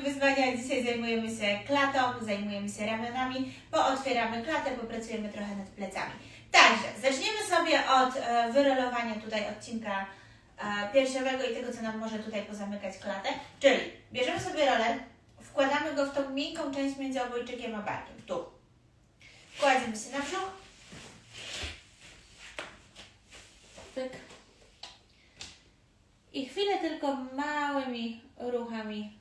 wyzwania. Dzisiaj zajmujemy się klatą, zajmujemy się ramionami, pootwieramy klatę, popracujemy trochę nad plecami. Także zaczniemy sobie od e, wyrolowania tutaj odcinka e, piersiowego i tego, co nam może tutaj pozamykać klatę. Czyli bierzemy sobie roller, wkładamy go w tą miękką część między obojczykiem a barkiem, tu. Kładziemy się na brzuch. Pyk. I chwilę tylko małymi ruchami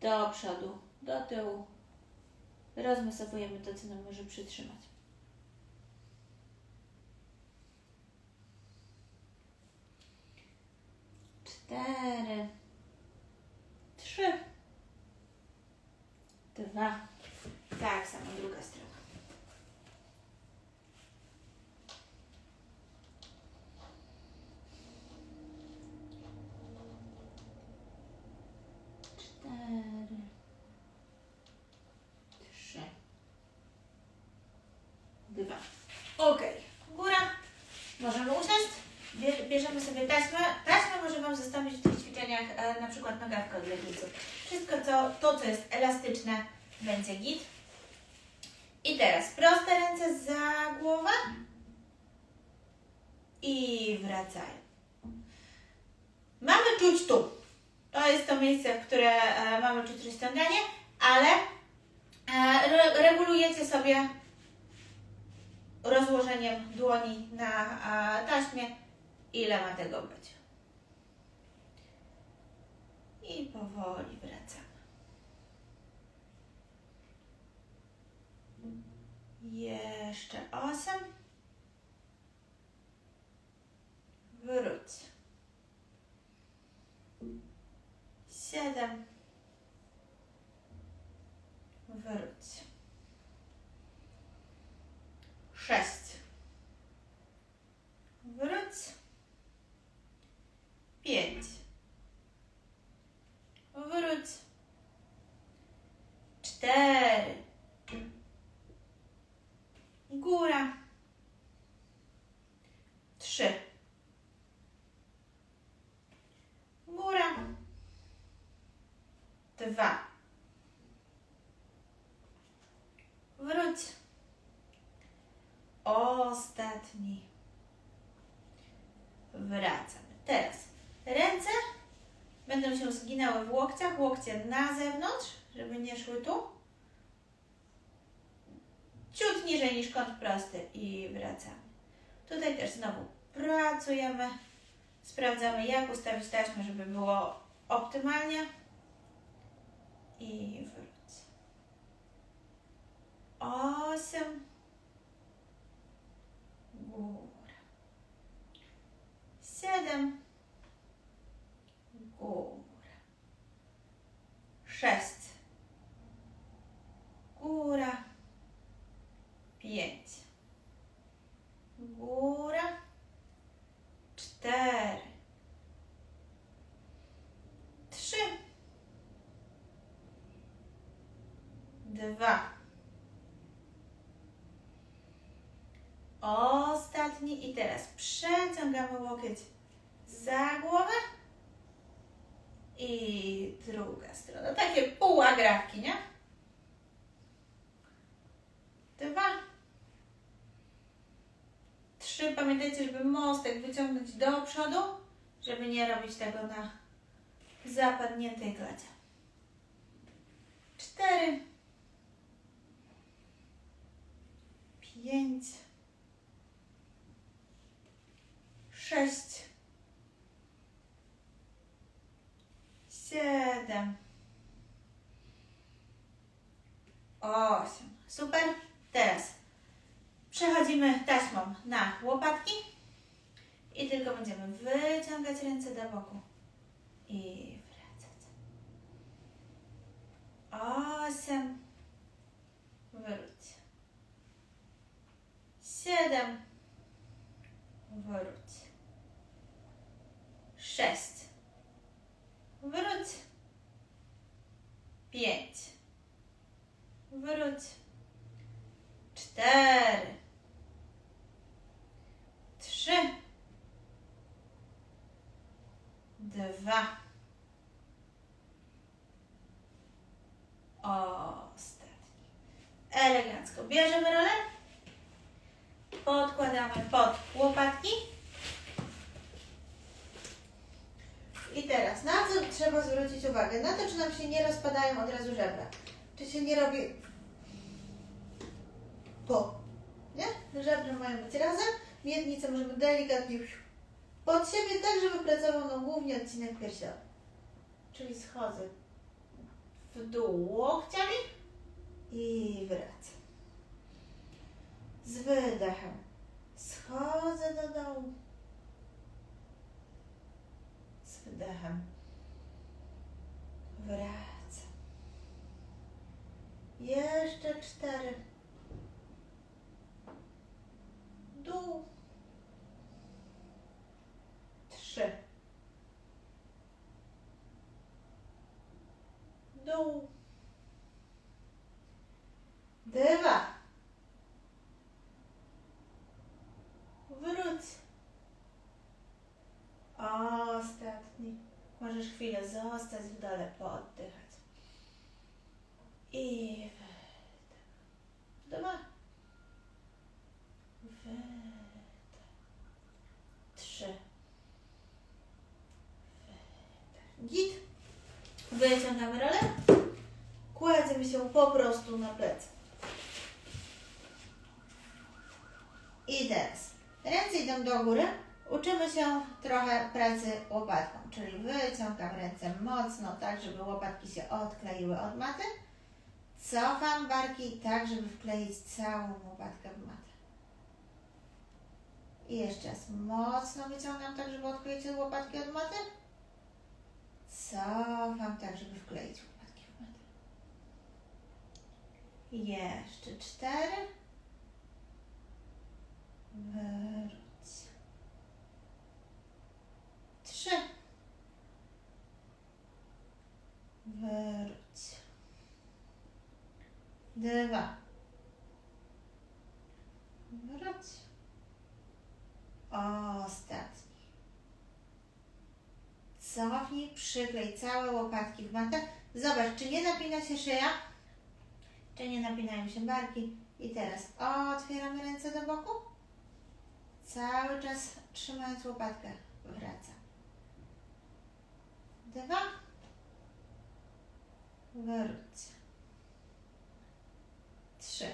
do przodu, do tyłu. Rozmasowujemy to, co nam może przytrzymać. Cztery, trzy, dwa. Tak samo druga strona. cztery, trzy, dwa. Ok. Góra. Możemy usiąść. Bie- Bierzemy sobie taśmę. Taśmę może Wam zostawić w tych ćwiczeniach, e, na przykład nogawka od lewicy. Wszystko co, to, co jest elastyczne, będzie git. I teraz proste ręce za głowę i wracają. Mamy czuć tu. To jest to miejsce, w które e, mamy czuć rozciąganie, ale e, re, regulujecie sobie rozłożeniem dłoni na taśmie, ile ma tego być. I powoli wracamy. Jeszcze osiem. Wróć. Siedem. Wróć. Sześć. Wróć. Pięć. Wróć. Cztery. Góra. Trzy. Góra. Dwa. Wróć. Ostatni. Wracamy. Teraz ręce będą się zginały w łokciach, łokcie na zewnątrz, żeby nie szły tu. Ciut niżej niż kąt prosty i wracamy. Tutaj też znowu pracujemy. Sprawdzamy, jak ustawić taśmę, żeby było optymalnie. I wróć. Osiem. Góra. Siedem. Góra. Sześć. Góra. Pięć. Góra. Cztery. Trzy. Dwa. Ostatni i teraz przeciągamy łokieć za głowę i druga strona. Takie półagrawki, nie? Dwa. Trzy. Pamiętajcie, żeby mostek wyciągnąć do przodu, żeby nie robić tego na zapadniętej klacie. Cztery. Super. Teraz przechodzimy taśmą na łopatki i tylko będziemy wyciągać ręce do boku i wracać. Osiem. Wróć. Siedem. Wróć. Sześć. Wróć. Pięć. Wróć. Cztery. Trzy. Dwa. Ostatni. Elegancko. Bierzemy rolę. Podkładamy pod łopatki. I teraz, na co trzeba zwrócić uwagę? Na to, czy nam się nie rozpadają od razu żebra. Czy się nie robi po. Nie? Żebra mają być razem. Miednicę możemy delikatnie pod siebie, tak żeby pracował nam głównie odcinek piersiowy. Czyli schodzę w dół łokciami i wracam. Z wydechem schodzę do dołu. Z wydechem wracam. Jeszcze cztery. Dół. Trzy. Dół. Dwa. Wróć. Ostatni. Możesz chwilę zostać w dole, pooddychać. I wydech. Dwa. Wydech. Trzy. Wydech. Git. Wyciągamy rolę. Kładziemy się po prostu na plecy. I teraz ręce idą do góry. Uczymy się trochę pracy łopatką, czyli wyciągam ręce mocno, tak żeby łopatki się odkleiły od maty. Cofam barki tak, żeby wkleić całą łopatkę w matę. I jeszcze raz mocno wyciągam tak, żeby odkleić łopatki od maty. Cofam tak, żeby wkleić łopatki w matę. Jeszcze cztery. Wróć. Trzy. Wróć. Dwa. Wróć. Ostatni. Cofnij, przyklej całe łopatki w matę. Zobacz, czy nie napina się szyja, czy nie napinają się barki. I teraz otwieramy ręce do boku. Cały czas trzymając łopatkę. Wracam. Dwa. Wróć. Trzy.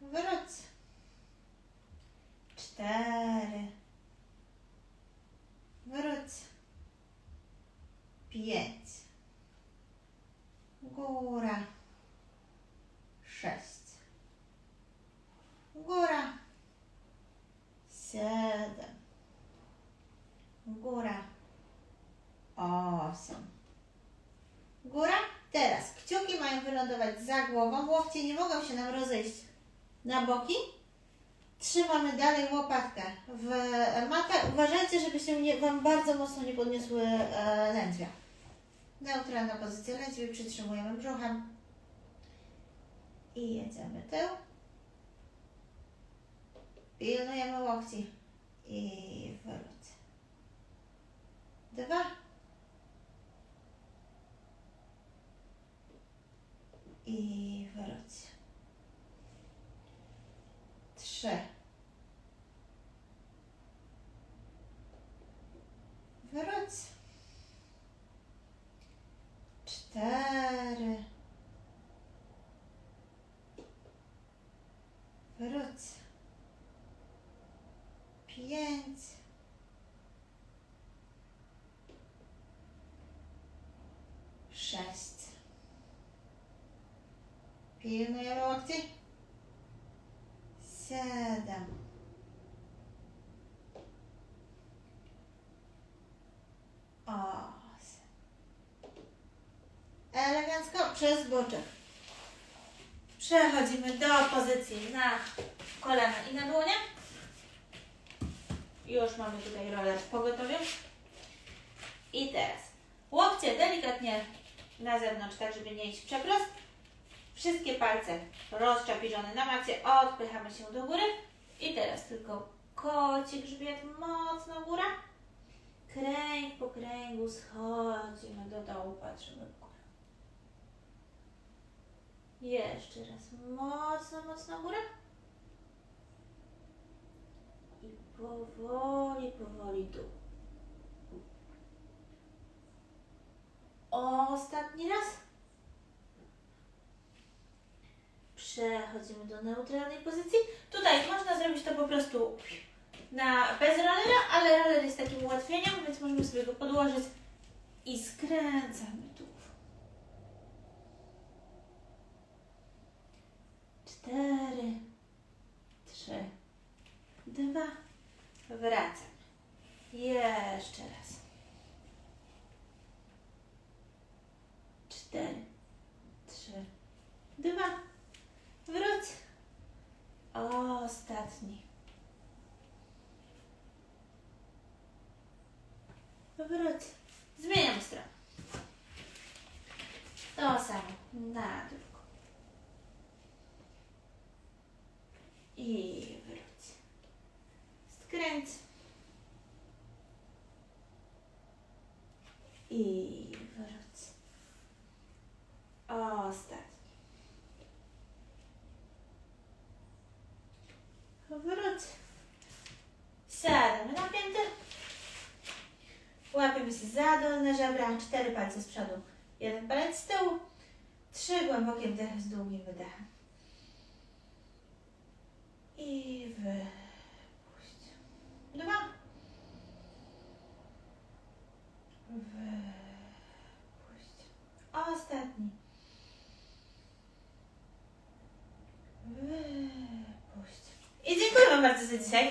Wróć. Cztery. Wróć. Pięć. Góra. Sześć. Góra. Siedem. Góra. Osiem. Góra. Teraz kciuki mają wylądować za głową. Łokcie nie mogą się nam rozejść na boki. Trzymamy dalej łopatkę w matę. Uważajcie, żeby się nie, Wam bardzo mocno nie podniosły e, lędźwia. Neutralna pozycja lędźwi. Przytrzymujemy brzuchem. I jedziemy tył. Pilnujemy łokci. I wróć. Dwa. I wróć. Trzy. Wróć. Cztery. Wróć. Pięć. Sześć. Łokci. Siedem. Osiem. Elegancko przez boczek. Przechodzimy do pozycji na kolana i na dłonie. Już mamy tutaj rolę w pogotowiu. I teraz łokcie delikatnie na zewnątrz, tak żeby nie iść przeprost. Wszystkie palce rozczapiżone na macie, odpychamy się do góry. I teraz tylko koci grzbiet mocno góra. Kręg po kręgu schodzimy do dołu, patrzymy w górę. Jeszcze raz. Mocno, mocno górę. I powoli, powoli dół. Ostatni raz. Przechodzimy do neutralnej pozycji. Tutaj można zrobić to po prostu na, bez rollera, ale roller jest takim ułatwieniem, więc możemy sobie go podłożyć i skręcamy tu. Cztery, trzy, dwa, wracam. Jeszcze raz. Cztery, Pa vrat. Zmijenjamo stranu. To samo. Na drugu. I vrat. Skrenci. I za dolne żebra, cztery palce z przodu, jeden palec z tyłu, trzy głębokie wdechy z długim wydechem. I wypuść. Dwa. Wypuść. Ostatni. Wypuść. I dziękuję Wam bardzo za dzisiaj.